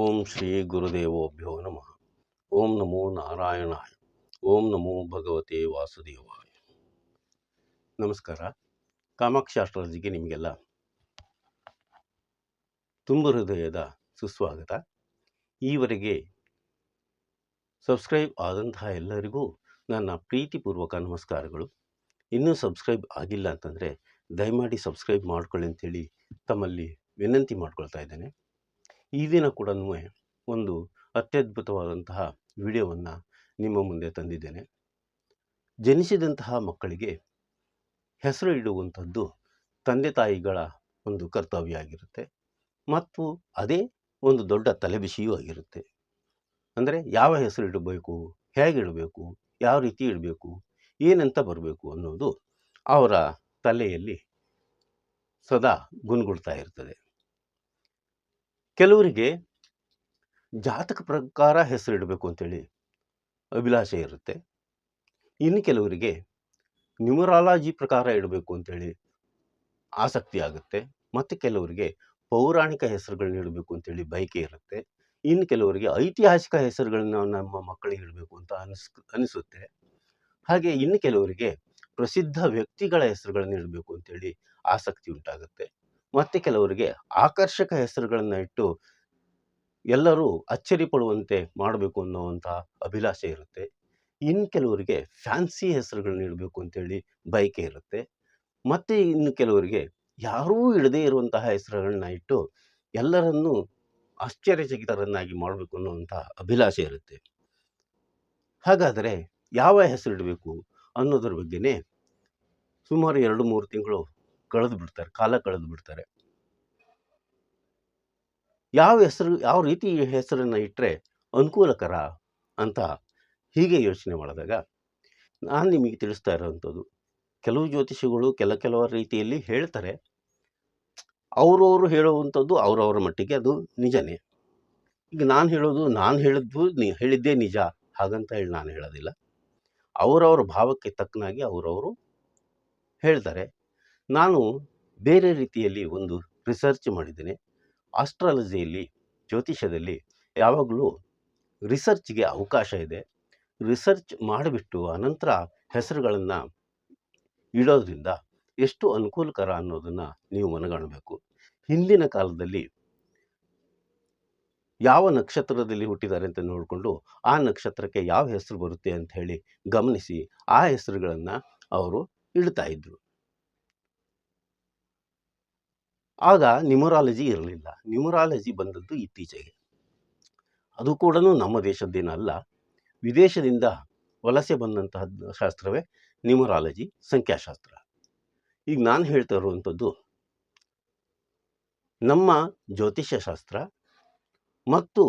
ಓಂ ಶ್ರೀ ಗುರುದೇವೋಭ್ಯೋ ನಮಃ. ಓಂ ನಮೋ ನಾರಾಯಣಾಯ. ಓಂ ನಮೋ ಭಗವತೆ ವಾಸುದೇವಾಯ. ನಮಸ್ಕಾರ. ಕಾಮಾಕ್ಷಿ ಅಸ್ಟ್ರಾಲಜಿಗೆ ನಿಮಗೆಲ್ಲ ತುಂಬ ಹೃದಯದ ಸುಸ್ವಾಗತ. ಈವರೆಗೆ ಸಬ್ಸ್ಕ್ರೈಬ್ ಆದಂತಹ ಎಲ್ಲರಿಗೂ ನನ್ನ ಪ್ರೀತಿಪೂರ್ವಕ ನಮಸ್ಕಾರಗಳು. ಇನ್ನೂ ಸಬ್ಸ್ಕ್ರೈಬ್ ಆಗಿಲ್ಲ ಅಂತಂದರೆ ದಯಮಾಡಿ ಸಬ್ಸ್ಕ್ರೈಬ್ ಮಾಡ್ಕೊಳ್ಳಿ ಅಂತೇಳಿ ತಮ್ಮಲ್ಲಿ ವಿನಂತಿ ಮಾಡ್ಕೊಳ್ತಾ ಇದ್ದೇನೆ. ಈ ದಿನ ಕೂಡ ಒಂದು ಅತ್ಯದ್ಭುತವಾದಂತಹ ವಿಡಿಯೋವನ್ನು ನಿಮ್ಮ ಮುಂದೆ ತಂದಿದ್ದೇನೆ. ಜನಿಸಿದಂತಹ ಮಕ್ಕಳಿಗೆ ಹೆಸರು ಇಡುವಂಥದ್ದು ತಂದೆ ತಾಯಿಗಳ ಒಂದು ಕರ್ತವ್ಯ ಆಗಿರುತ್ತೆ. ಮತ್ತು ಅದೇ ಒಂದು ದೊಡ್ಡ ತಲೆಬಿಸಿಯೂ ಆಗಿರುತ್ತೆ. ಅಂದರೆ ಯಾವ ಹೆಸರು ಇಡಬೇಕು, ಹೇಗೆ ಇಡಬೇಕು, ಯಾವ ರೀತಿ ಇಡಬೇಕು, ಏನಂತ ಬರಬೇಕು ಅನ್ನೋದು ಅವರ ತಲೆಯಲ್ಲಿ ಸದಾ ಗುನ್ಗುಡ್ತಾ ಇರ್ತದೆ. ಕೆಲವರಿಗೆ ಜಾತಕ ಪ್ರಕಾರ ಹೆಸರಿಡಬೇಕು ಅಂತೇಳಿ ಅಭಿಲಾಷೆ ಇರುತ್ತೆ. ಇನ್ನು ಕೆಲವರಿಗೆ ನ್ಯೂಮರಾಲಜಿ ಪ್ರಕಾರ ಇಡಬೇಕು ಅಂತೇಳಿ ಆಸಕ್ತಿ ಆಗುತ್ತೆ. ಮತ್ತು ಕೆಲವರಿಗೆ ಪೌರಾಣಿಕ ಹೆಸರುಗಳನ್ನ ಇಡಬೇಕು ಅಂತೇಳಿ ಬಯಕೆ ಇರುತ್ತೆ. ಇನ್ನು ಕೆಲವರಿಗೆ ಐತಿಹಾಸಿಕ ಹೆಸರುಗಳನ್ನ ನಮ್ಮ ಮಕ್ಕಳಿಗೆ ಇಡಬೇಕು ಅಂತ ಅನಿಸ್ ಅನಿಸುತ್ತೆ. ಹಾಗೆ ಇನ್ನು ಕೆಲವರಿಗೆ ಪ್ರಸಿದ್ಧ ವ್ಯಕ್ತಿಗಳ ಹೆಸರುಗಳನ್ನು ಇಡಬೇಕು ಅಂತೇಳಿ ಆಸಕ್ತಿ ಉಂಟಾಗುತ್ತೆ. ಮತ್ತು ಕೆಲವರಿಗೆ ಆಕರ್ಷಕ ಹೆಸರುಗಳನ್ನು ಇಟ್ಟು ಎಲ್ಲರೂ ಅಚ್ಚರಿ ಪಡುವಂತೆ ಮಾಡಬೇಕು ಅನ್ನೋವಂಥ ಅಭಿಲಾಷೆ ಇರುತ್ತೆ. ಇನ್ನು ಕೆಲವರಿಗೆ ಫ್ಯಾನ್ಸಿ ಹೆಸರುಗಳನ್ನ ಇಡಬೇಕು ಅಂತೇಳಿ ಬಯಕೆ ಇರುತ್ತೆ. ಮತ್ತು ಇನ್ನು ಕೆಲವರಿಗೆ ಯಾರೂ ಇಡದೇ ಇರುವಂತಹ ಹೆಸರುಗಳನ್ನ ಇಟ್ಟು ಎಲ್ಲರನ್ನೂ ಆಶ್ಚರ್ಯಚಕಿತರನ್ನಾಗಿ ಮಾಡಬೇಕು ಅನ್ನುವಂಥ ಅಭಿಲಾಷೆ ಇರುತ್ತೆ. ಹಾಗಾದರೆ ಯಾವ ಹೆಸರು ಇಡಬೇಕು ಅನ್ನೋದ್ರ ಬಗ್ಗೆನೇ ಸುಮಾರು ಎರಡು ಮೂರು ತಿಂಗಳು ಕಳೆದು ಬಿಡ್ತಾರೆ ಕಾಲ ಕಳೆದು ಬಿಡ್ತಾರೆ ಯಾವ ಹೆಸರು, ಯಾವ ರೀತಿ ಹೆಸರನ್ನು ಇಟ್ಟರೆ ಅನುಕೂಲಕರ ಅಂತ ಹೀಗೆ ಯೋಚನೆ ಮಾಡಿದಾಗ ನಾನು ನಿಮಗೆ ತಿಳಿಸ್ತಾ ಇರೋವಂಥದ್ದು ಕೆಲವು ಜ್ಯೋತಿಷಿಗಳು ಕೆಲ ಕೆಲವರ ರೀತಿಯಲ್ಲಿ ಹೇಳ್ತಾರೆ, ಅವರವರು ಹೇಳುವಂಥದ್ದು ಅವರವರ ಮಟ್ಟಿಗೆ ಅದು ನಿಜನೇ. ಈಗ ನಾನು ಹೇಳೋದು, ನಾನು ಹೇಳಿದ್ದು ನೀ, ಹೇಳಿದ್ದೇ ನಿಜ, ಹಾಗಂತ ಹೇಳಿ ನಾನು ಹೇಳೋದಿಲ್ಲ. ಅವರವರ ಭಾವಕ್ಕೆ ತಕ್ಕನಾಗಿ ಅವರವರು ಹೇಳ್ತಾರೆ. ನಾನು ಬೇರೆ ರೀತಿಯಲ್ಲಿ ಒಂದು ರಿಸರ್ಚ್ ಮಾಡಿದ್ದೇನೆ. ಆಸ್ಟ್ರಾಲಜಿಯಲ್ಲಿ ಜ್ಯೋತಿಷ್ಯದಲ್ಲಿ ಯಾವಾಗಲೂ ರಿಸರ್ಚ್ಗೆ ಅವಕಾಶ ಇದೆ. ರಿಸರ್ಚ್ ಮಾಡಿಬಿಟ್ಟು ಅನಂತರ ಹೆಸರುಗಳನ್ನು ಇಡೋದ್ರಿಂದ ಎಷ್ಟು ಅನುಕೂಲಕರ ಅನ್ನೋದನ್ನು ನೀವು ಮನಗಾಣಬೇಕು. ಹಿಂದಿನ ಕಾಲದಲ್ಲಿ ಯಾವ ನಕ್ಷತ್ರದಲ್ಲಿ ಹುಟ್ಟಿದ್ದಾರೆ ಅಂತ ನೋಡಿಕೊಂಡು ಆ ನಕ್ಷತ್ರಕ್ಕೆ ಯಾವ ಹೆಸರು ಬರುತ್ತೆ ಅಂತ ಹೇಳಿ ಗಮನಿಸಿ ಆ ಹೆಸರುಗಳನ್ನು ಅವರು ಇಡ್ತಾ ಇದ್ರು. ಆಗ ನ್ಯೂಮರಾಲಜಿ ಇರಲಿಲ್ಲ. ನ್ಯೂಮರಾಲಜಿ ಬಂದದ್ದು ಇತ್ತೀಚೆಗೆ. ಅದು ಕೂಡ ನಮ್ಮ ದೇಶದ್ದೇನಲ್ಲ, ವಿದೇಶದಿಂದ ವಲಸೆ ಬಂದಂತಹ ಶಾಸ್ತ್ರವೇ ನ್ಯೂಮರಾಲಜಿ ಸಂಖ್ಯಾಶಾಸ್ತ್ರ. ಈಗ ನಾನು ಹೇಳ್ತಾ ಇರುವಂಥದ್ದು ನಮ್ಮ ಜ್ಯೋತಿಷ್ಯಶಾಸ್ತ್ರ ಮತ್ತು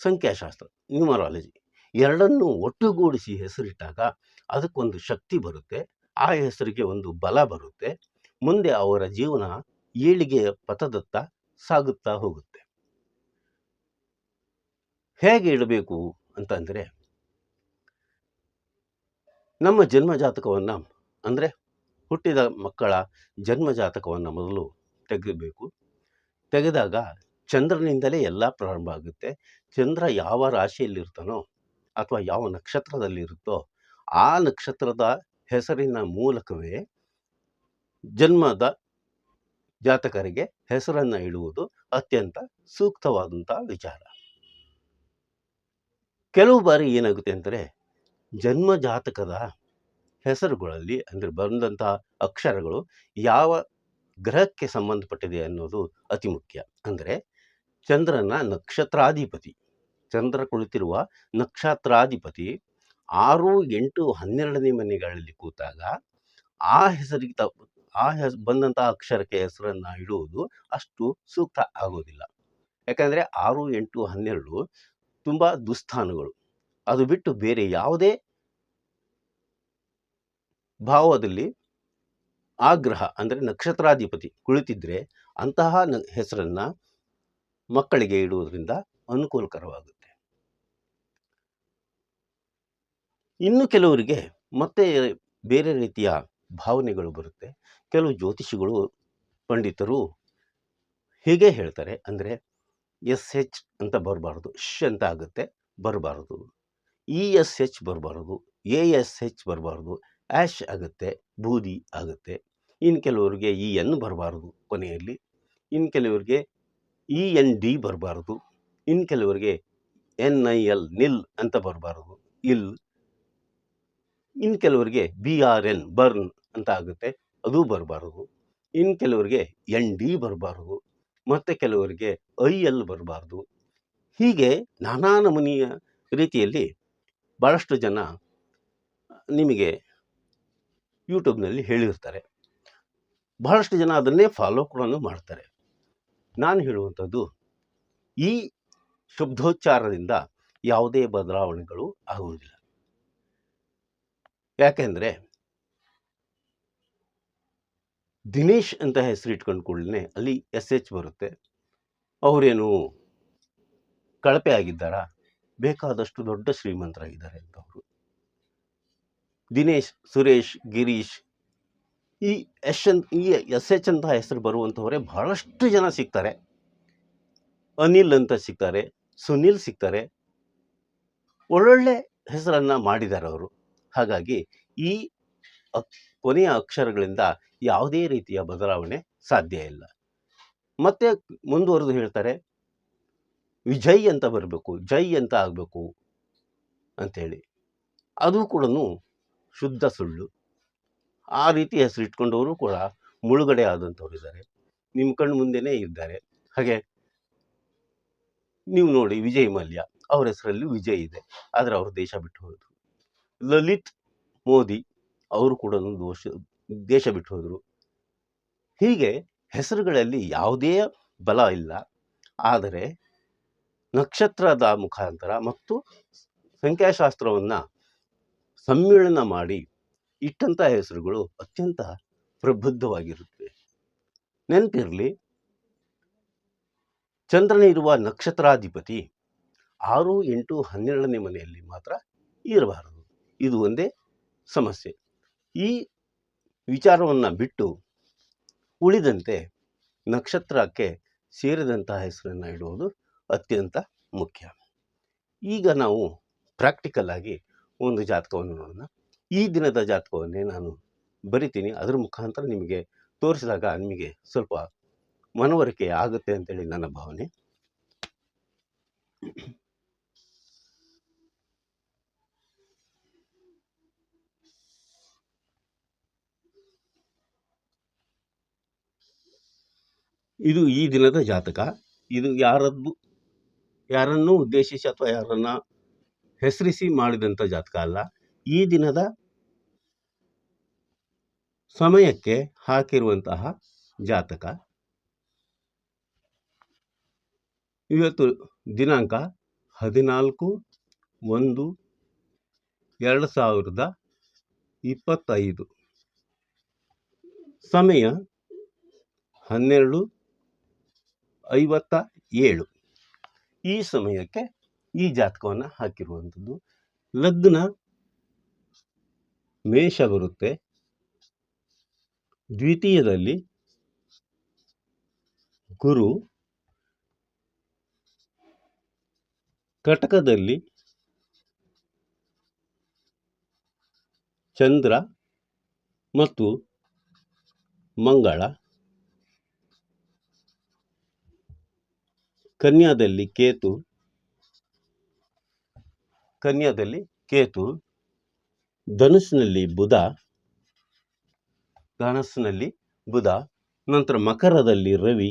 ಸಂಖ್ಯಾಶಾಸ್ತ್ರ ನ್ಯೂಮರಾಲಜಿ ಎರಡನ್ನೂ ಒಟ್ಟುಗೂಡಿಸಿ ಹೆಸರಿಟ್ಟಾಗ ಅದಕ್ಕೊಂದು ಶಕ್ತಿ ಬರುತ್ತೆ. ಆ ಹೆಸರಿಗೆ ಒಂದು ಬಲ ಬರುತ್ತೆ. ಮುಂದೆ ಅವರ ಜೀವನ ಏಳಿಗೆಯ ಪಥದತ್ತ ಸಾಗುತ್ತಾ ಹೋಗುತ್ತೆ. ಹೇಗೆ ಇಡಬೇಕು ಅಂತಂದರೆ, ನಮ್ಮ ಜನ್ಮ ಜಾತಕವನ್ನು ಅಂದರೆ ಹುಟ್ಟಿದ ಮಕ್ಕಳ ಜನ್ಮ ಜಾತಕವನ್ನು ಮೊದಲು ತೆಗೆಯಬೇಕು ತೆಗೆದಾಗ ಚಂದ್ರನಿಂದಲೇ ಎಲ್ಲ ಪ್ರಾರಂಭ ಆಗುತ್ತೆ. ಚಂದ್ರ ಯಾವ ರಾಶಿಯಲ್ಲಿರ್ತಾನೋ ಅಥವಾ ಯಾವ ನಕ್ಷತ್ರದಲ್ಲಿರುತ್ತೋ ಆ ನಕ್ಷತ್ರದ ಹೆಸರಿನ ಮೂಲಕವೇ ಜನ್ಮದ ಜಾತಕರಿಗೆ ಹೆಸರನ್ನು ಇಡುವುದು ಅತ್ಯಂತ ಸೂಕ್ತವಾದಂತಹ ವಿಚಾರ. ಕೆಲವು ಬಾರಿ ಏನಾಗುತ್ತೆ ಅಂದರೆ ಜನ್ಮ ಜಾತಕದ ಹೆಸರುಗಳಲ್ಲಿ ಅಂದರೆ ಬಂದಂತಹ ಅಕ್ಷರಗಳು ಯಾವ ಗ್ರಹಕ್ಕೆ ಸಂಬಂಧಪಟ್ಟಿದೆ ಅನ್ನೋದು ಅತಿ ಮುಖ್ಯ. ಅಂದರೆ ಚಂದ್ರನ ನಕ್ಷತ್ರಾಧಿಪತಿ, ಚಂದ್ರ ಕುಳಿತಿರುವ ನಕ್ಷತ್ರಾಧಿಪತಿ ಆರು ಎಂಟು ಹನ್ನೆರಡನೇ ಮನೆಗಳಲ್ಲಿ ಕೂತಾಗ ಆ ಹೆಸರಿಗೆ ತ ಆ ಹೆಸ್, ಬಂದಂತಹ ಅಕ್ಷರಕ್ಕೆ ಹೆಸರನ್ನು ಇಡುವುದು ಅಷ್ಟು ಸೂಕ್ತ ಆಗೋದಿಲ್ಲ. ಯಾಕಂದರೆ ಆರು, ಎಂಟು, ಹನ್ನೆರಡು ತುಂಬ ದುಸ್ಥಾನಗಳು. ಅದು ಬಿಟ್ಟು ಬೇರೆ ಯಾವುದೇ ಭಾವದಲ್ಲಿ ಆಗ್ರಹ ಗ್ರಹ ಅಂದರೆ ನಕ್ಷತ್ರಾಧಿಪತಿ ಕುಳಿತಿದ್ರೆ ಅಂತಹ ನ, ಹೆಸರನ್ನು ಮಕ್ಕಳಿಗೆ ಇಡುವುದರಿಂದ ಅನುಕೂಲಕರವಾಗುತ್ತೆ. ಇನ್ನು ಕೆಲವರಿಗೆ ಮತ್ತೆ ಬೇರೆ ರೀತಿಯ ಭಾವನೆಗಳು ಬರುತ್ತೆ. ಕೆಲವು ಜ್ಯೋತಿಷಿಗಳು ಪಂಡಿತರು ಹೀಗೆ ಹೇಳ್ತಾರೆ. ಅಂದರೆ ಎಸ್ ಹೆಚ್ ಅಂತ ಬರಬಾರ್ದು, ಶ್ ಅಂತ ಆಗುತ್ತೆ, ಬರಬಾರ್ದು. ಇ ಎಸ್ ಹೆಚ್ ಬರಬಾರ್ದು, ಎ ಎಸ್ ಹೆಚ್ ಬರಬಾರ್ದು ಆ್ಯಶ್ ಆಗುತ್ತೆ, ಬೂದಿ ಆಗುತ್ತೆ. ಇನ್ನು ಕೆಲವರಿಗೆ ಇ ಎನ್ ಬರಬಾರ್ದು ಕೊನೆಯಲ್ಲಿ. ಇನ್ನು ಕೆಲವರಿಗೆ ಇ ಎನ್ ಡಿ ಬರಬಾರ್ದು. ಇನ್ನು ಕೆಲವರಿಗೆ ಎನ್ ಐ ಎಲ್, ನಿಲ್ ಅಂತ ಬರಬಾರ್ದು. ಇಲ್. ಇನ್ನು ಕೆಲವರಿಗೆ ಬಿ ಆರ್ ಎನ್, ಬರ್ನ್ ಅಂತ ಆಗುತ್ತೆ. ಅದು ಬರಬಾರ್ದು. ಇನ್ನು ಕೆಲವರಿಗೆ ಎನ್ ಡಿ ಬರಬಾರ್ದು. ಮತ್ತು ಕೆಲವರಿಗೆ ಐ ಎಲ್ ಬರಬಾರ್ದು. ಹೀಗೆ ನಾನಾ ನಮೂನೆಯ ರೀತಿಯಲ್ಲಿ ಭಾಳಷ್ಟು ಜನ ನಿಮಗೆ ಯೂಟ್ಯೂಬ್ನಲ್ಲಿ ಹೇಳಿರ್ತಾರೆ. ಬಹಳಷ್ಟು ಜನ ಅದನ್ನೇ ಫಾಲೋ ಕೂಡ ಮಾಡ್ತಾರೆ. ನಾನು ಹೇಳುವಂಥದ್ದು, ಈ ಶಬ್ದೋಚ್ಚಾರದಿಂದ ಯಾವುದೇ ಬದಲಾವಣೆಗಳು ಆಗುವುದಿಲ್ಲ. ಯಾಕೆಂದರೆ ದಿನೇಶ್ ಅಂತ ಹೆಸರು ಇಟ್ಕೊಂಡು ಕೂಡಲೇ ಅಲ್ಲಿ ಎಸ್ ಎಚ್ ಬರುತ್ತೆ. ಅವರೇನು ಕಳಪೆ ಆಗಿದ್ದಾರಾ? ಬೇಕಾದಷ್ಟು ದೊಡ್ಡ ಶ್ರೀಮಂತರಾಗಿದ್ದಾರೆ ಅಂತವರು ದಿನೇಶ್, ಸುರೇಶ್, ಗಿರೀಶ್, ಈ ಎಸ್ ಅಂತ, ಈ ಎಸ್ ಎಚ್ ಅಂತ ಹೆಸರು ಬರುವಂಥವರೇ ಬಹಳಷ್ಟು ಜನ ಸಿಗ್ತಾರೆ. ಅನಿಲ್ ಅಂತ ಸಿಗ್ತಾರೆ, ಸುನಿಲ್ ಸಿಗ್ತಾರೆ. ಒಳ್ಳೊಳ್ಳೆ ಹೆಸರನ್ನು ಮಾಡಿದ್ದಾರೆ ಅವರು. ಹಾಗಾಗಿ ಈ ಅಕ್, ಕೊನೆಯ ಅಕ್ಷರಗಳಿಂದ ಯಾವುದೇ ರೀತಿಯ ಬದಲಾವಣೆ ಸಾಧ್ಯ ಇಲ್ಲ. ಮತ್ತೆ ಮುಂದುವರೆದು ಹೇಳ್ತಾರೆ, ವಿಜಯ್ ಅಂತ ಬರಬೇಕು, ಜೈ ಅಂತ ಆಗಬೇಕು ಅಂಥೇಳಿ ಅದು ಕೂಡ ಶುದ್ಧ ಸುಳ್ಳು. ಆ ರೀತಿ ಹೆಸರು ಇಟ್ಕೊಂಡವರು ಕೂಡ ಮುಳುಗಡೆ ಆದಂಥವ್ರು ಇದ್ದಾರೆ. ನಿಮ್ಮ ಕಣ್ಣು ಮುಂದೆನೇ ಇದ್ದಾರೆ. ಹಾಗೆ ನೀವು ನೋಡಿ ವಿಜಯ್ ಮಲ್ಯ, ಅವ್ರ ಹೆಸರಲ್ಲಿ ವಿಜಯ್ ಇದೆ. ಆದರೆ ಅವರು ದೇಶ ಬಿಟ್ಟು ಹೋದರು. ಲಲಿತ್ ಮೋದಿ ಅವರು ಕೂಡ ದೋಷ ದೇಶ ಬಿಟ್ಟು ಹೋದರು. ಹೀಗೆ ಹೆಸರುಗಳಲ್ಲಿ ಯಾವುದೇ ಬಲ ಇಲ್ಲ. ಆದರೆ ನಕ್ಷತ್ರದ ಮುಖಾಂತರ ಮತ್ತು ಸಂಖ್ಯಾಶಾಸ್ತ್ರವನ್ನು ಸಮ್ಮಿಳನ ಮಾಡಿ ಇಟ್ಟಂಥ ಹೆಸರುಗಳು ಅತ್ಯಂತ ಪ್ರಬುದ್ಧವಾಗಿರುತ್ತವೆ. ನೆನಪಿರಲಿ ಚಂದ್ರನಿರುವ ನಕ್ಷತ್ರಾಧಿಪತಿ ಆರು ಎಂಟು ಹನ್ನೆರಡನೇ ಮನೆಯಲ್ಲಿ ಮಾತ್ರ ಇರಬಾರದು. ಇದು ಒಂದೇ ಸಮಸ್ಯೆ. ಈ ವಿಚಾರವನ್ನು ಬಿಟ್ಟು ಉಳಿದಂತೆ ನಕ್ಷತ್ರಕ್ಕೆ ಸೇರಿದಂತಹ ಹೆಸರನ್ನು ಇಡುವುದು ಅತ್ಯಂತ ಮುಖ್ಯ. ಈಗ ನಾವು ಪ್ರಾಕ್ಟಿಕಲ್ ಆಗಿ ಒಂದು ಜಾತಕವನ್ನು ನೋಡೋಣ. ಈ ದಿನದ ಜಾತಕವನ್ನೇ ನಾನು ಬರಿತೀನಿ. ಅದರ ಮುಖಾಂತರ ನಿಮಗೆ ತೋರಿಸಿದಾಗ ನಿಮಗೆ ಸ್ವಲ್ಪ ಮನವರಿಕೆ ಆಗುತ್ತೆ ಅಂತೇಳಿ ನನ್ನ ಭಾವನೆ. ಇದು ಈ ದಿನದ ಜಾತಕ. ಇದು ಯಾರದ್ದು, ಯಾರನ್ನೂ ಉದ್ದೇಶಿಸಿ ಅಥವಾ ಯಾರನ್ನ ಹೆಸರಿಸಿ ಮಾಡಿದಂಥ ಜಾತಕ ಅಲ್ಲ. ಈ ದಿನದ ಸಮಯಕ್ಕೆ ಹಾಕಿರುವಂತಹ ಜಾತಕ. ಇವತ್ತು ದಿನಾಂಕ ಹದಿನಾಲ್ಕು ಒಂದು ಎರಡು ಸಾವಿರದ ಇಪ್ಪತ್ತೈದು. ಸಮಯ ಹನ್ನೆರಡು ಐವತ್ತ ಏಳು. ಈ ಸಮಯಕ್ಕೆ ಈ ಜಾತಕವನ್ನು ಹಾಕಿರುವಂಥದ್ದು. ಲಗ್ನ ಮೇಷ ಬರುತ್ತೆ. ದ್ವಿತೀಯದಲ್ಲಿ ಗುರು ಕಟಕದಲ್ಲಿ ಚಂದ್ರ ಮತ್ತು ಮಂಗಳ. ಕನ್ಯಾದಲ್ಲಿ ಕೇತು ಕನ್ಯಾದಲ್ಲಿ ಕೇತು ಧನುಸ್ನಲ್ಲಿ ಬುಧ, ಧನಸ್ಸಿನಲ್ಲಿ ಬುಧ, ನಂತರ ಮಕರದಲ್ಲಿ ರವಿ,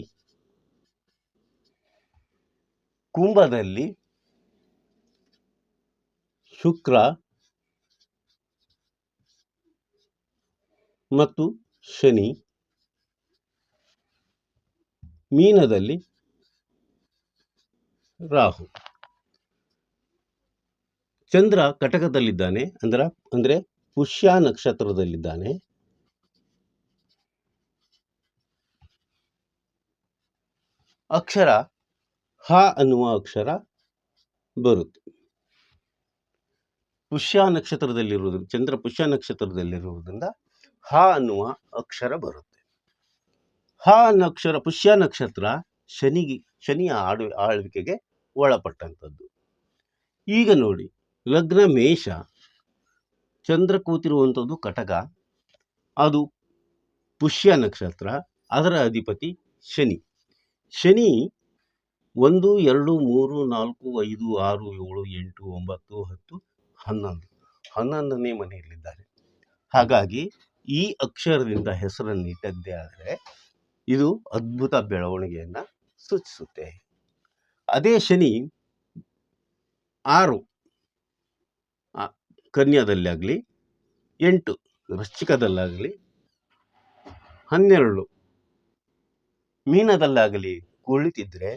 ಕುಂಭದಲ್ಲಿ ಶುಕ್ರ ಮತ್ತು ಶನಿ, ಮೀನದಲ್ಲಿ ರಾಹು. ಚಂದ್ರ ಕಟಕದಲ್ಲಿದ್ದಾನೆ ಅಂದ್ರ, ಅಂದ್ರೆ ಪುಷ್ಯ ನಕ್ಷತ್ರದಲ್ಲಿದ್ದಾನೆ. ಅಕ್ಷರ, ಹ ಅನ್ನುವ ಅಕ್ಷರ ಬರುತ್ತೆ. ಪುಷ್ಯ ನಕ್ಷತ್ರದಲ್ಲಿರುವುದು, ಚಂದ್ರ ಪುಷ್ಯ ನಕ್ಷತ್ರದಲ್ಲಿರುವುದರಿಂದ ಹ ಅನ್ನುವ ಅಕ್ಷರ ಬರುತ್ತೆ. ಹ ಅನ್ನೋ ಅಕ್ಷರ, ಪುಷ್ಯ ನಕ್ಷತ್ರ ಶನಿಗೆ, ಶನಿಯ ಆಳ್ವಿಕೆಗೆ ಒಳಪಟ್ಟಂಥದ್ದು. ಈಗ ನೋಡಿ ಲಗ್ನ ಮೇಷ ಚಂದ್ರ ಕೂತಿರುವಂಥದ್ದು ಕಟಕ, ಅದು ಪುಷ್ಯ ನಕ್ಷತ್ರ, ಅದರ ಅಧಿಪತಿ ಶನಿ. ಶನಿ ಒಂದು, ಎರಡು, ಮೂರು, ನಾಲ್ಕು, ಐದು, ಆರು, ಏಳು, ಎಂಟು, ಒಂಬತ್ತು, ಹತ್ತು, ಹನ್ನೊಂದು. ಹನ್ನೊಂದನೇ ಮನೆಯಲ್ಲಿದ್ದಾರೆ. ಹಾಗಾಗಿ ಈ ಅಕ್ಷರದಿಂದ ಹೆಸರನ್ನು ಇಟ್ಟದ್ದೇ ಆದರೆ ಇದು ಅದ್ಭುತ ಬೆಳವಣಿಗೆಯನ್ನು ಸೂಚಿಸುತ್ತೆ ಅದೇ ಶನಿ ಆರು ಕನ್ಯಾದಲ್ಲಿ ಕನ್ಯಾದಲ್ಲಾಗಲಿ, ಎಂಟು, ವೃಶ್ಚಿಕದಲ್ಲಾಗಲಿ, ಹನ್ನೆರಡು, ಮೀನದಲ್ಲಾಗಲಿ ಕುಳಿತಿದ್ದರೆ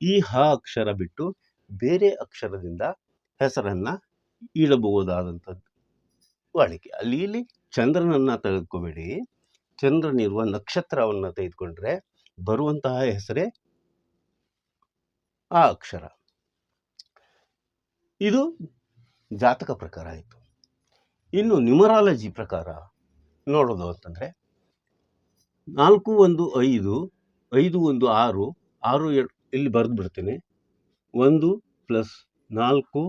ಈ ಹ ಅಕ್ಷರ ಬಿಟ್ಟು ಬೇರೆ ಅಕ್ಷರದಿಂದ ಹೆಸರನ್ನ ಇಡಬಹುದಾದಂಥದ್ದು. ವಾಡಿಕೆ ಅಲ್ಲಿ ಇಲ್ಲಿ ಚಂದ್ರನನ್ನ ತೆಗೆದುಕೋಬೇಡಿ. ಚಂದ್ರನಿರುವ ನಕ್ಷತ್ರವನ್ನು ತೆಗೆದುಕೊಂಡ್ರೆ ಬರುವಂತಹ ಹೆಸರೇ ಆ ಅಕ್ಷರ. ಇದು ಜಾತಕ ಪ್ರಕಾರ ಆಯಿತು. ಇನ್ನು ನ್ಯೂಮರಾಲಜಿ ಪ್ರಕಾರ ನೋಡೋದು ಅಂತಂದರೆ ನಾಲ್ಕು ಒಂದು ಐದು ಐದು ಒಂದು ಆರು ಆರು ಇಲ್ಲಿ ಬರೆದು ಬಿಡ್ತೀನಿ. ಒಂದು ಪ್ಲಸ್ ನಾಲ್ಕು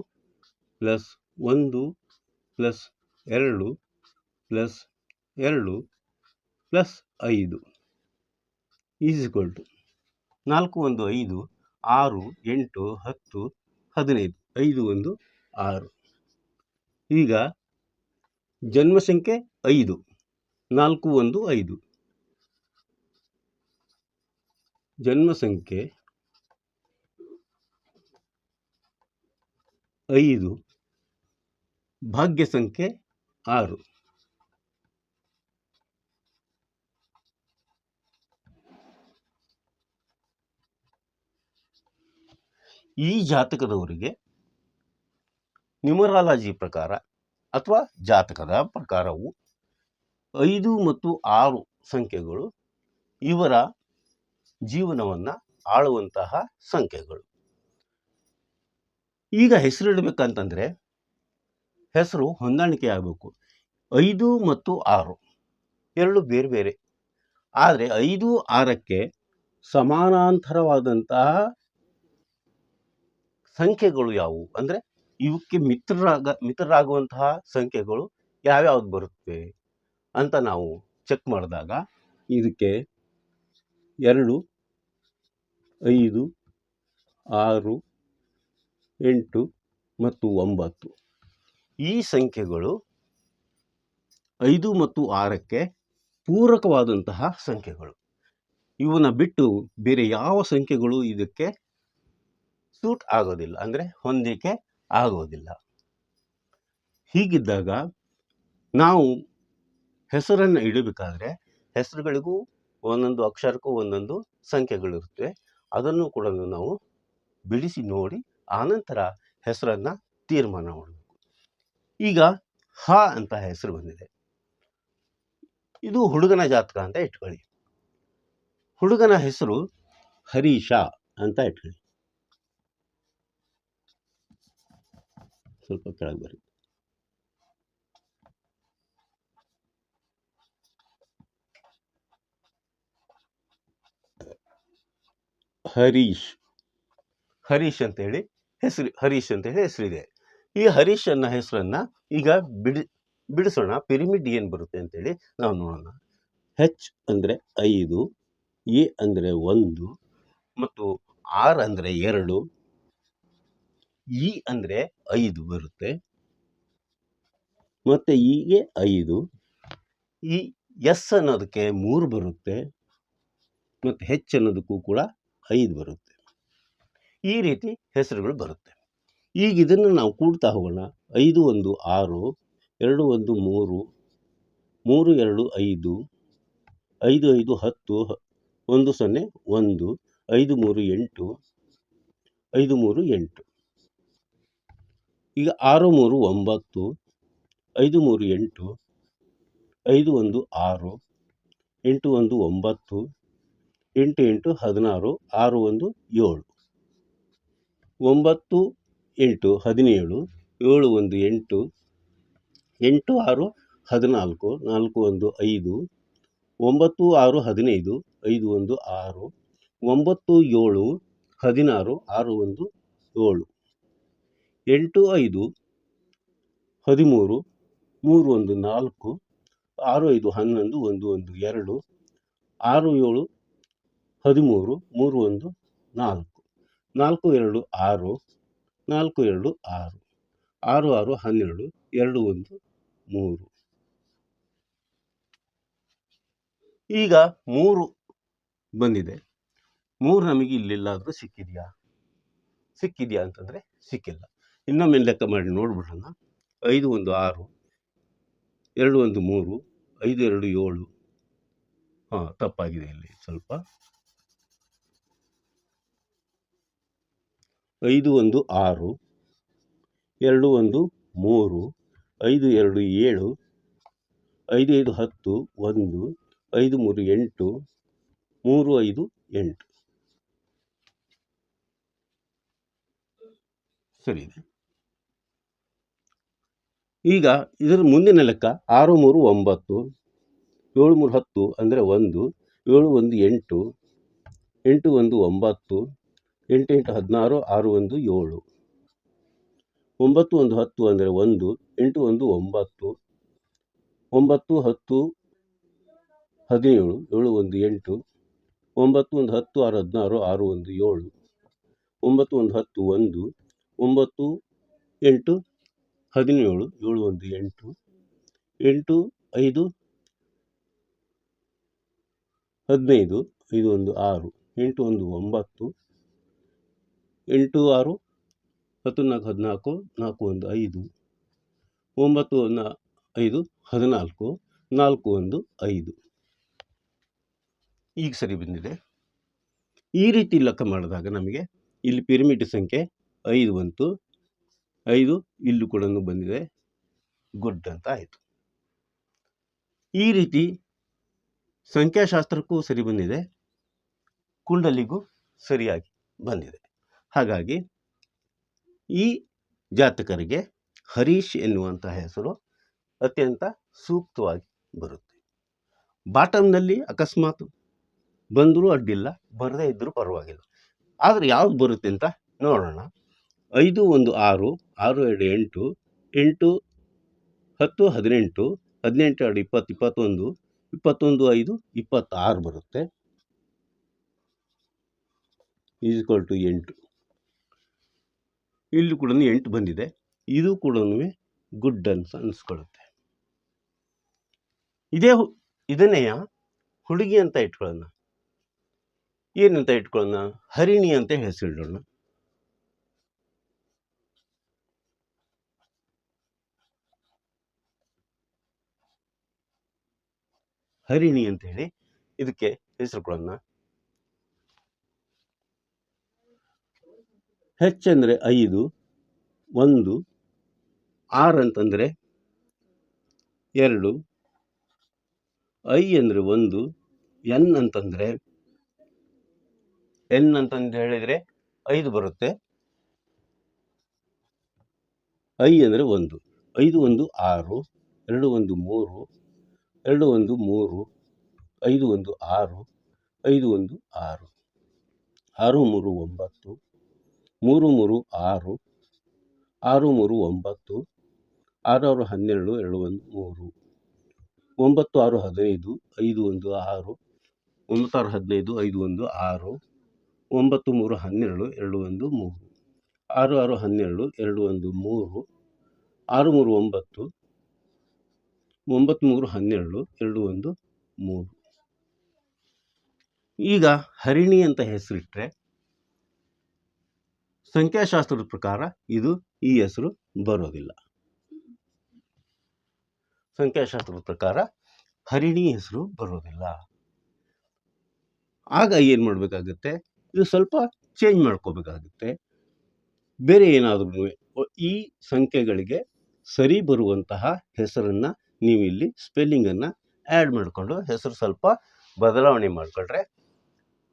ಪ್ಲಸ್ ಒಂದು ಪ್ಲಸ್ ಎರಡು ಪ್ಲಸ್ ಎರಡು ಪ್ಲಸ್ ಐದು ಈಸ್ ಈಕ್ವಲ್ ಟು ನಾಲ್ಕು ಒಂದು ಐದು ಆರು, ಎಂಟು, ಹತ್ತು, ಹದಿನೈದು, ಐದು, ಒಂದು, ಆರು. ಈಗ ಜನ್ಮ ಸಂಖ್ಯೆ ಐದು, ನಾಲ್ಕು, ಒಂದು, ಐದು. ಜನ್ಮ ಸಂಖ್ಯೆ ಐದು, ಭಾಗ್ಯ ಸಂಖ್ಯೆ ಆರು. ಈ ಜಾತಕದವರಿಗೆ ನ್ಯೂಮರಾಲಜಿ ಪ್ರಕಾರ ಅಥವಾ ಜಾತಕದ ಪ್ರಕಾರವು ಐದು ಮತ್ತು ಆರು ಸಂಖ್ಯೆಗಳು ಇವರ ಜೀವನವನ್ನು ಆಳುವಂತಹ ಸಂಖ್ಯೆಗಳು. ಈಗ ಹೆಸರಿಡಬೇಕಂತಂದರೆ ಹೆಸರು ಹೊಂದಾಣಿಕೆ ಆಗಬೇಕು. ಐದು ಮತ್ತು ಆರು. ಎರಡು ಬೇರೆ ಬೇರೆ. ಆದರೆ ಐದು ಆರಕ್ಕೆ ಸಮಾನಾಂತರವಾದಂತಹ ಸಂಖ್ಯೆಗಳು ಯಾವುವು? ಅಂದರೆ ಇವಕ್ಕೆ ಮಿತ್ರರಾಗ, ಮಿತ್ರರಾಗುವಂತಹ ಸಂಖ್ಯೆಗಳು ಯಾವ್ಯಾವ್ದು ಬರುತ್ತೆ ಅಂತ ನಾವು ಚೆಕ್ ಮಾಡಿದಾಗ ಇದಕ್ಕೆ ಎರಡು, ಐದು, ಆರು, ಎಂಟು ಮತ್ತು ಒಂಬತ್ತು. ಈ ಸಂಖ್ಯೆಗಳು ಐದು ಮತ್ತು ಆರಕ್ಕೆ ಪೂರಕವಾದಂತಹ ಸಂಖ್ಯೆಗಳು. ಇವನ್ನ ಬಿಟ್ಟು ಬೇರೆ ಯಾವ ಸಂಖ್ಯೆಗಳು ಇದಕ್ಕೆ ಸೂಟ್ ಆಗೋದಿಲ್ಲ, ಅಂದರೆ ಹೊಂದಿಕೆ ಆಗೋದಿಲ್ಲ. ಹೀಗಿದ್ದಾಗ ನಾವು ಹೆಸರನ್ನು ಇಡಬೇಕಾದ್ರೆ ಹೆಸರುಗಳಿಗೂ ಒಂದೊಂದು ಅಕ್ಷರಕ್ಕೂ ಒಂದೊಂದು ಸಂಖ್ಯೆಗಳಿರುತ್ತವೆ ಅದನ್ನು ಕೂಡ ನಾವು ಬಿಡಿಸಿ ನೋಡಿ ಆನಂತರ ಹೆಸರನ್ನು ತೀರ್ಮಾನ ಮಾಡಬೇಕು. ಈಗ ಹ ಅಂತ ಹೆಸರು ಬಂದಿದೆ. ಇದು ಹುಡುಗನ ಜಾತಕ ಅಂತ ಇಟ್ಕೊಳ್ಳಿ. ಹುಡುಗನ ಹೆಸರು ಹರೀಶ ಅಂತ ಇಟ್ಕೊಳ್ಳಿ. ಸ್ವಲ್ಪ ಕೆಳಗೆ ಬರ್ರಿ ಹರೀಶ್. ಹರೀಶ್ ಅಂತೇಳಿ ಹೆಸರು, ಹರೀಶ್ ಅಂತ ಹೇಳಿ ಹೆಸರಿದೆ. ಈ ಹರೀಶ್ ಅನ್ನೋ ಹೆಸರನ್ನ ಈಗ ಬಿಡಿ, ಬಿಡಿಸೋಣ. ಪಿರಿಮಿಡ್ ಏನು ಬರುತ್ತೆ ಅಂತೇಳಿ ನಾವು ನೋಡೋಣ. ಹೆಚ್ ಅಂದರೆ ಐದು ಎ ಅಂದರೆ ಒಂದು, ಮತ್ತು ಆರ್ ಅಂದರೆ ಎರಡು ಇ ಅಂದರೆ ಐದು ಬರುತ್ತೆ. ಮತ್ತು ಇಗೆ ಐದು. ಈ ಎಸ್ ಅನ್ನೋದಕ್ಕೆ ಮೂರು ಬರುತ್ತೆ. ಮತ್ತು ಹೆಚ್ ಅನ್ನೋದಕ್ಕೂ ಕೂಡ ಐದು ಬರುತ್ತೆ. ಈ ರೀತಿ ಹೆಸರುಗಳು ಬರುತ್ತೆ. ಈಗ ಇದನ್ನು ನಾವು ಕೂಡ್ತಾ ಹೋಗೋಣ. ಐದು ಒಂದು ಆರು, ಎರಡು ಒಂದು ಮೂರು ಮೂರು ಎರಡು ಐದು ಐದು ಐದು ಹತ್ತು, ಒಂದು ಸೊನ್ನೆ ಒಂದು, ಐದು ಮೂರು ಎಂಟು, ಐದು ಮೂರು ಎಂಟು. ಈಗ ಆರು ಮೂರು ಒಂಬತ್ತು, ಐದು ಮೂರು ಎಂಟು, ಐದು ಒಂದು ಆರು, ಎಂಟು ಒಂದು ಒಂಬತ್ತು, ಎಂಟು ಎಂಟು ಹದಿನಾರು, ಆರು ಒಂದು ಏಳು. ಒಂಬತ್ತು ಎಂಟು ಹದಿನೇಳು, ಏಳು ಒಂದು ಎಂಟು ಎಂಟು ಆರು ಹದಿನಾಲ್ಕು, ನಾಲ್ಕು ಒಂದು ಐದು, ಒಂಬತ್ತು ಆರು ಹದಿನೈದು, ಐದು ಒಂದು ಆರು, ಒಂಬತ್ತು ಏಳು ಹದಿನಾರು, ಆರು ಒಂದು ಏಳು. ಎಂಟು, ಐದು, ಹದಿಮೂರು, ಮೂರು, ಒಂದು, ನಾಲ್ಕು, ಆರು, ಐದು, ಹನ್ನೊಂದು, ಒಂದು ಒಂದು, ಎರಡು, ಆರು, ಏಳು, ಹದಿಮೂರು, ಮೂರು, ಒಂದು, ನಾಲ್ಕು ನಾಲ್ಕು, ಎರಡು, ಆರು, ನಾಲ್ಕು, ಎರಡು, ಆರು ಆರು ಆರು, ಹನ್ನೆರಡು, ಎರಡು, ಒಂದು, ಮೂರು. ಈಗ ಮೂರು ಬಂದಿದೆ. ಮೂರು ನಮಗೆ ಇಲ್ಲೆಲ್ಲಾದರೂ ಸಿಕ್ಕಿದೆಯಾ? ಸಿಕ್ಕಿದೆಯಾ ಅಂತಂದರೆ ಸಿಕ್ಕಿಲ್ಲ. ಇನ್ನೊಮ್ಮೆ ಲೆಕ್ಕ ಮಾಡಿ ನೋಡ್ಬಿಡೋಣ. ಐದು ಒಂದು ಆರು, ಎರಡು ಒಂದು ಮೂರು, ಐದು ಎರಡು ಏಳು. ಹಾಂ, ತಪ್ಪಾಗಿದೆ ಇಲ್ಲಿ ಸ್ವಲ್ಪ. ಐದು ಒಂದು ಆರು, ಎರಡು ಒಂದು ಮೂರು, ಐದು ಎರಡು ಏಳು, ಐದು ಐದು ಹತ್ತು, ಒಂದು, ಐದು ಮೂರು ಎಂಟು, ಮೂರು ಐದು ಎಂಟು. ಸರಿ ಇದೆ. ಈಗ ಇದರ ಮುಂದಿನ ಲೆಕ್ಕ ಆರು ಮೂರು ಒಂಬತ್ತು, ಏಳು ಮೂರು ಹತ್ತು ಅಂದರೆ ಒಂದು, ಏಳು ಒಂದು ಎಂಟು ಎಂಟು ಒಂದು ಒಂಬತ್ತು, ಎಂಟು ಎಂಟು ಹದಿನಾರು, ಆರು ಒಂದು ಏಳು. ಒಂಬತ್ತು ಒಂದು ಹತ್ತು ಅಂದರೆ ಒಂದು, ಎಂಟು ಒಂದು ಒಂಬತ್ತು ಒಂಬತ್ತು ಹತ್ತು, ಹದಿನೇಳು, ಏಳು ಒಂದು ಎಂಟು, ಒಂಬತ್ತು ಒಂದು ಹತ್ತು, ಆರು ಹದಿನಾರು, ಆರು ಒಂದು ಏಳು, ಒಂಬತ್ತು ಒಂದು ಹತ್ತು ಒಂದು, ಒಂಬತ್ತು ಎಂಟು ಹದಿನೇಳು ಏಳು ಒಂದು ಎಂಟು ಎಂಟು, ಐದು, ಹದಿನೈದು, ಐದು ಒಂದು, ಆರು, ಎಂಟು ಒಂದು, ಒಂಬತ್ತು, ಎಂಟು ಆರು ಹತ್ತು ನಾಲ್ಕು ಹದಿನಾಲ್ಕು, ನಾಲ್ಕು ಒಂದು, ಐದು, ಒಂಬತ್ತು ಒಂದು, ಐದು, ಹದಿನಾಲ್ಕು, ನಾಲ್ಕು ಒಂದು, ಐದು. ಈಗ ಸರಿ ಬಂದಿದೆ. ಈ ರೀತಿ ಲೆಕ್ಕ ಮಾಡಿದಾಗ ನಮಗೆ ಇಲ್ಲಿ ಪಿರಮಿಡ್ ಸಂಖ್ಯೆ ಐದು ಬಂತು. ಐದು ಇಲ್ಲೂ ಕೂಡ ಬಂದಿದೆ. ಗುಡ್ ಅಂತ ಆಯಿತು. ಈ ರೀತಿ ಸಂಖ್ಯಾಶಾಸ್ತ್ರಕ್ಕೂ ಸರಿ ಬಂದಿದೆ. ಕುಂಡಲಿಗೂ ಸರಿಯಾಗಿ ಬಂದಿದೆ. ಹಾಗಾಗಿ ಈ ಜಾತಕರಿಗೆ ಹರೀಶ್ ಎನ್ನುವಂತಹ ಹೆಸರು ಅತ್ಯಂತ ಸೂಕ್ತವಾಗಿ ಬರುತ್ತೆ. ಬಾಟಮ್ನಲ್ಲಿ ಅಕಸ್ಮಾತ್ ಬಂದರೂ ಅಡ್ಡಿಲ್ಲ, ಬರದೇ ಇದ್ದರೂ ಪರವಾಗಿಲ್ಲ. ಆದರೆ ಯಾವ್ದು ಬರುತ್ತೆ ಅಂತ ನೋಡೋಣ. ಐದು ಒಂದು ಆರು ಆರು ಎರಡು ಎಂಟು ಎಂಟು, ಹತ್ತು, ಹದಿನೆಂಟು ಹದಿನೆಂಟು ಎರಡು ಇಪ್ಪತ್ತು, ಇಪ್ಪತ್ತೊಂದು ಇಪ್ಪತ್ತೊಂದು ಐದು, ಇಪ್ಪತ್ತಾರು ಬರುತ್ತೆ. ಈಸ್ಕ್ವಲ್ ಟು ಎಂಟು. ಇಲ್ಲೂ ಕೂಡ ಎಂಟು ಬಂದಿದೆ. ಇದು ಕೂಡ ಗುಡ್ ಅನ್ಸ್, ಅನಿಸ್ಕೊಳ್ಳುತ್ತೆ. ಇದೇ ಇದನ್ನೆಯ? ಹುಡುಗಿ ಅಂತ ಇಟ್ಕೊಳ್ಳೋಣ. ಏನಂತ ಇಟ್ಕೊಳ್ಳೋಣ? ಹರಿಣಿ ಅಂತ ಹೆಸರಿಡೋಣ. ಹರಿಣಿ ಅಂತ ಹೇಳಿ ಇದಕ್ಕೆ ಹೆಸರು ಕೊಡೋಣ ಹೆಚ್ ಅಂದರೆ ಐದು, ಒಂದು, ಆರು ಅಂತಂದರೆ ಎರಡು, ಐ ಅಂದರೆ ಒಂದು, ಎನ್ ಅಂತಂದರೆ ಎನ್ ಅಂತಂದು ಹೇಳಿದರೆ ಐದು ಬರುತ್ತೆ. ಐ ಅಂದರೆ ಒಂದು, ಐದು ಒಂದು ಆರು, ಎರಡು ಒಂದು ಮೂರು ಎರಡು ಒಂದು ಮೂರು, ಐದು ಒಂದು ಆರು, ಐದು ಒಂದು ಆರು ಆರು ಮೂರು ಒಂಬತ್ತು, ಮೂರು ಮೂರು ಆರು ಆರು ಮೂರು ಒಂಬತ್ತು, ಆರು ಆರು ಹನ್ನೆರಡು, ಎರಡು ಒಂದು ಮೂರು, ಒಂಬತ್ತು ಆರು ಹದಿನೈದು, ಐದು ಒಂದು ಆರು ಒಂಬತ್ತು ಆರು ಹದಿನೈದು, ಐದು ಒಂದು ಆರು, ಒಂಬತ್ತು ಮೂರು ಹನ್ನೆರಡು, ಎರಡು ಒಂದು ಮೂರು, ಆರು ಆರು ಹನ್ನೆರಡು, ಎರಡು ಒಂದು ಮೂರು, ಆರು ಮೂರು ಒಂಬತ್ತು ಒಂಬತ್ತು ಮೂರು ಹನ್ನೆರಡು, ಎರಡು ಒಂದು, ಮೂರು. ಈಗ ಹರಿಣಿ ಅಂತ ಹೆಸರಿಟ್ಟರೆ ಸಂಖ್ಯಾಶಾಸ್ತ್ರದ ಪ್ರಕಾರ ಇದು ಈ ಹೆಸರು ಬರೋದಿಲ್ಲ. ಸಂಖ್ಯಾಶಾಸ್ತ್ರದ ಪ್ರಕಾರ ಹರಿಣಿ ಹೆಸರು ಬರೋದಿಲ್ಲ. ಆಗ ಏನು ಮಾಡಬೇಕಾಗುತ್ತೆ? ಇದು ಸ್ವಲ್ಪ ಚೇಂಜ್ ಮಾಡ್ಕೋಬೇಕಾಗುತ್ತೆ. ಬೇರೆ ಏನಾದರೂ ಈ ಸಂಖ್ಯೆಗಳಿಗೆ ಸರಿ ಬರುವಂತಹ ಹೆಸರನ್ನು ನೀವು ಇಲ್ಲಿ ಸ್ಪೆಲ್ಲಿಂಗನ್ನು ಆ್ಯಡ್ ಮಾಡಿಕೊಂಡು ಹೆಸರು ಸ್ವಲ್ಪ ಬದಲಾವಣೆ ಮಾಡಿಕೊಂಡ್ರೆ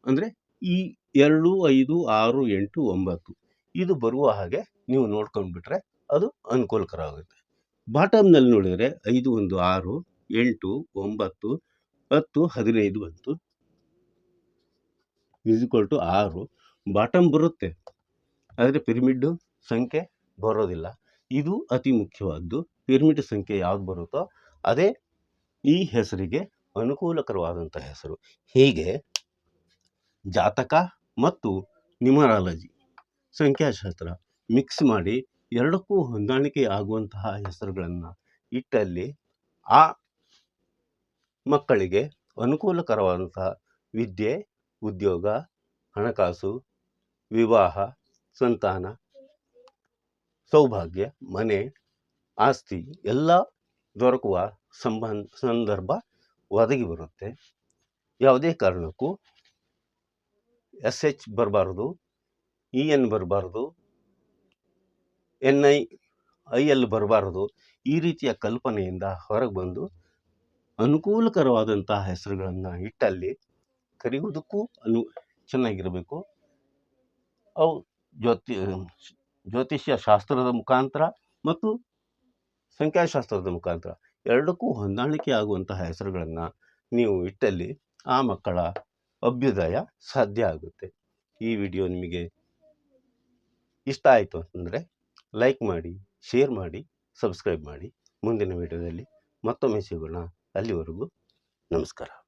ಅಂದರೆ ಈ ಎರಡು, ಐದು, ಆರು, ಎಂಟು, ಒಂಬತ್ತು ಇದು ಬರುವ ಹಾಗೆ ನೀವು ನೋಡ್ಕೊಂಡ್ಬಿಟ್ರೆ ಅದು ಅನುಕೂಲಕರ ಆಗುತ್ತೆ ಬಾಟಮ್ನಲ್ಲಿ ನೋಡಿದರೆ ಐದು, ಒಂದು, ಆರು, ಎಂಟು, ಒಂಬತ್ತು, ಹತ್ತು, ಹದಿನೈದು ಬಂತು. ಈಕ್ವಲ್ ಟು ಆರು. ಬಾಟಮ್ ಬರುತ್ತೆ. ಆದರೆ ಪಿರಿಮಿಡ್ ಸಂಖ್ಯೆ ಬರೋದಿಲ್ಲ. ಇದು ಅತಿ ಮುಖ್ಯವಾದ್ದು. ಪಿರಿಮಿಡ್ ಸಂಖ್ಯೆ ಯಾವ್ದು ಬರುತ್ತೋ ಅದೇ ಈ ಹೆಸರಿಗೆ ಅನುಕೂಲಕರವಾದಂಥ ಹೆಸರು. ಹೀಗೆ ಜಾತಕ ಮತ್ತು ನ್ಯೂಮರಾಲಜಿ ಸಂಖ್ಯಾಶಾಸ್ತ್ರ ಮಿಕ್ಸ್ ಮಾಡಿ ಎರಡಕ್ಕೂ ಹೊಂದಾಣಿಕೆ ಆಗುವಂತಹ ಹೆಸರುಗಳನ್ನು ಇಟ್ಟಲ್ಲಿ ಆ ಮಕ್ಕಳಿಗೆ ಅನುಕೂಲಕರವಾದಂತಹ ವಿದ್ಯೆ, ಉದ್ಯೋಗ, ಹಣಕಾಸು, ವಿವಾಹ, ಸಂತಾನ, ಸೌಭಾಗ್ಯ, ಮನೆ ಆಸ್ತಿ ಎಲ್ಲ ದೊರಕುವ ಸಂಬಂಧ ಸಂದರ್ಭ ಒದಗಿ ಬರುತ್ತೆ. ಯಾವುದೇ ಕಾರಣಕ್ಕೂ ಎಸ್ ಎಚ್ ಬರಬಾರ್ದು, ಇ ಎನ್ ಬರಬಾರ್ದು, ಎನ್ ಐ ಐ ಎಲ್ ಬರಬಾರ್ದು, ಈ ರೀತಿಯ ಕಲ್ಪನೆಯಿಂದ ಹೊರಗೆ ಬಂದು ಅನುಕೂಲಕರವಾದಂತಹ ಹೆಸರುಗಳನ್ನು ಇಟ್ಟಲ್ಲಿ ಕರೆಯುವುದಕ್ಕೂ ಅನು, ಚೆನ್ನಾಗಿರಬೇಕು. ಅವು ಜ್ಯೋತಿ, ಜ್ಯೋತಿಷ್ಯ ಶಾಸ್ತ್ರದ ಮುಖಾಂತರ ಮತ್ತು ಸಂಖ್ಯಾಶಾಸ್ತ್ರದ ಮುಖಾಂತರ ಎರಡಕ್ಕೂ ಹೊಂದಾಣಿಕೆ ಆಗುವಂತಹ ಹೆಸರುಗಳನ್ನು ನೀವು ಇಟ್ಟಲ್ಲಿ ಆ ಮಕ್ಕಳ ಅಭ್ಯುದಯ ಸಾಧ್ಯ ಆಗುತ್ತೆ. ಈ ವಿಡಿಯೋ ನಿಮಗೆ ಇಷ್ಟ ಆಯಿತು ಅಂತಂದರೆ ಲೈಕ್ ಮಾಡಿ, ಶೇರ್ ಮಾಡಿ, ಸಬ್ಸ್ಕ್ರೈಬ್ ಮಾಡಿ. ಮುಂದಿನ ವಿಡಿಯೋದಲ್ಲಿ ಮತ್ತೊಮ್ಮೆ ಸಿಗೋಣ. ಅಲ್ಲಿವರೆಗೂ ನಮಸ್ಕಾರ.